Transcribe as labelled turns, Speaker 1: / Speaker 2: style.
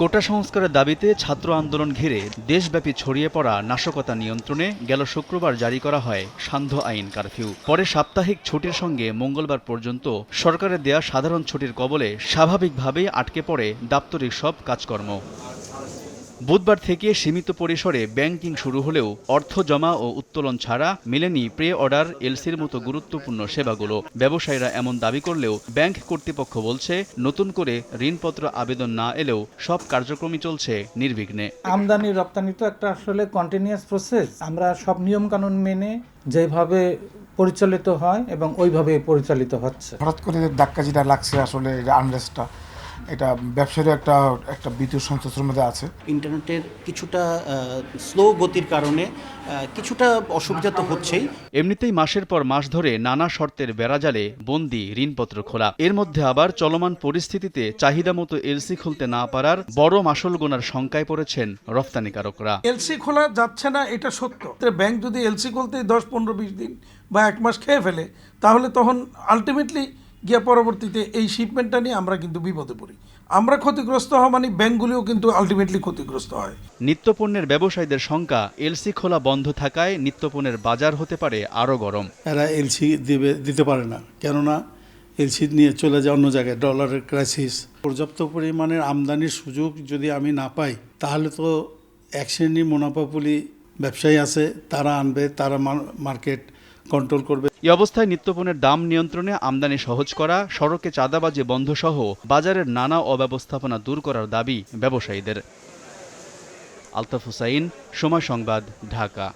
Speaker 1: কোটা সংস্কারের দাবিতে ছাত্র আন্দোলন ঘিরে দেশব্যাপী ছড়িয়ে পড়া নাশকতা নিয়ন্ত্রণে গেল শুক্রবার জারি করা হয় সান্ধ্য আইন কারফিউ। পরে সাপ্তাহিক ছুটির সঙ্গে মঙ্গলবার পর্যন্ত সরকারের দেয়া সাধারণ ছুটির কবলে স্বাভাবিকভাবেই আটকে পড়ে দাপ্তরিক সব কাজকর্ম। বুধবার থেকে সীমিত পরিসরে ব্যাংকিং শুরু হলেও অর্থ জমা ও উত্তোলন ছাড়া মেলেনি প্রে অর্ডার এলসির মতো গুরুত্বপূর্ণ সেবাগুলো। ব্যবসায়ীরা এমন দাবি করলেও ব্যাংক কর্তৃপক্ষ বলছে নতুন করে ঋণপত্র আবেদন না এলেও সব কার্যক্রমই চলছে নির্বিঘ্নে।
Speaker 2: আমদানি রপ্তানি তো একটা আসলে কন্টিনিউয়াস প্রসেস আমরা সব নিয়ম কানুন মেনে যেভাবে পরিচালিত হয় এবং ওইভাবে পরিচালিত হচ্ছে।
Speaker 3: হঠাৎ করে ধাক্কা যেটা লাগছে আসলে আনরেস্টটা এটা ব্যবসায়ীর একটা একটা বিদ্যুৎ সন্তোষের মধ্যে আছে।
Speaker 4: ইন্টারনেটের কিছুটা স্লো গতির কারণে কিছুটা অসুবিধা তো হচ্ছেই।
Speaker 1: এমনিতেই মাসের পর মাস ধরে নানা শর্তের বেড়াজালে বন্দি ঋণপত্র খোলা। এর মধ্যে আবার চলমান পরিস্থিতিতে চাহিদা মতো এলসি খুলতে না পারার বড় মাসল গোনার শঙ্কায় পড়েছেন রফতানিকারকরা।
Speaker 5: এলসি খোলা যাচ্ছে না এটা সত্য। ব্যাংক যদি এলসি খুলতে দশ পনেরো বিশ দিন বা এক মাস খেয়ে ফেলে তাহলে তখন আলটিমেটলি গিয়ে পরবর্তীতে এই শিপমেন্টটা নিয়ে আমরা কিন্তু বিপদে পড়ি। আমরা ক্ষতিগ্রস্ত হওয়া মানে ব্যাংকগুলিও কিন্তু আলটিমেটলি ক্ষতিগ্রস্ত হয়।
Speaker 1: নিত্যপণ্যের ব্যবসায়ীদের শঙ্কা এলসি খোলা বন্ধ থাকায় নিত্যপণ্যের বাজার হতে পারে আরও গরম।
Speaker 6: এরা এলসি দিবে দিতে পারে না। কেননা এলসি নিয়ে চলে যায় অন্য জায়গায় ডলারের ক্রাইসিস পর্যাপ্ত পরিমাণের আমদানির সুযোগ যদি আমি না পাই তাহলে তো এক শ্রেণি মুনাফাপুলি ব্যবসায়ী আছে তারা আনবে তারা মার্কেট কন্ট্রোল করবে।
Speaker 1: এই অবস্থায় নিত্যপণের দাম নিয়ন্ত্রণে আমদানি সহজ করা, সড়কে চাঁদাবাজি বন্ধ সহ বাজারের নানা অব্যবস্থাপনা দূর করার দাবি ব্যবসায়ীদের। আলতাফ হুসাইন, সময় সংবাদ, ঢাকা।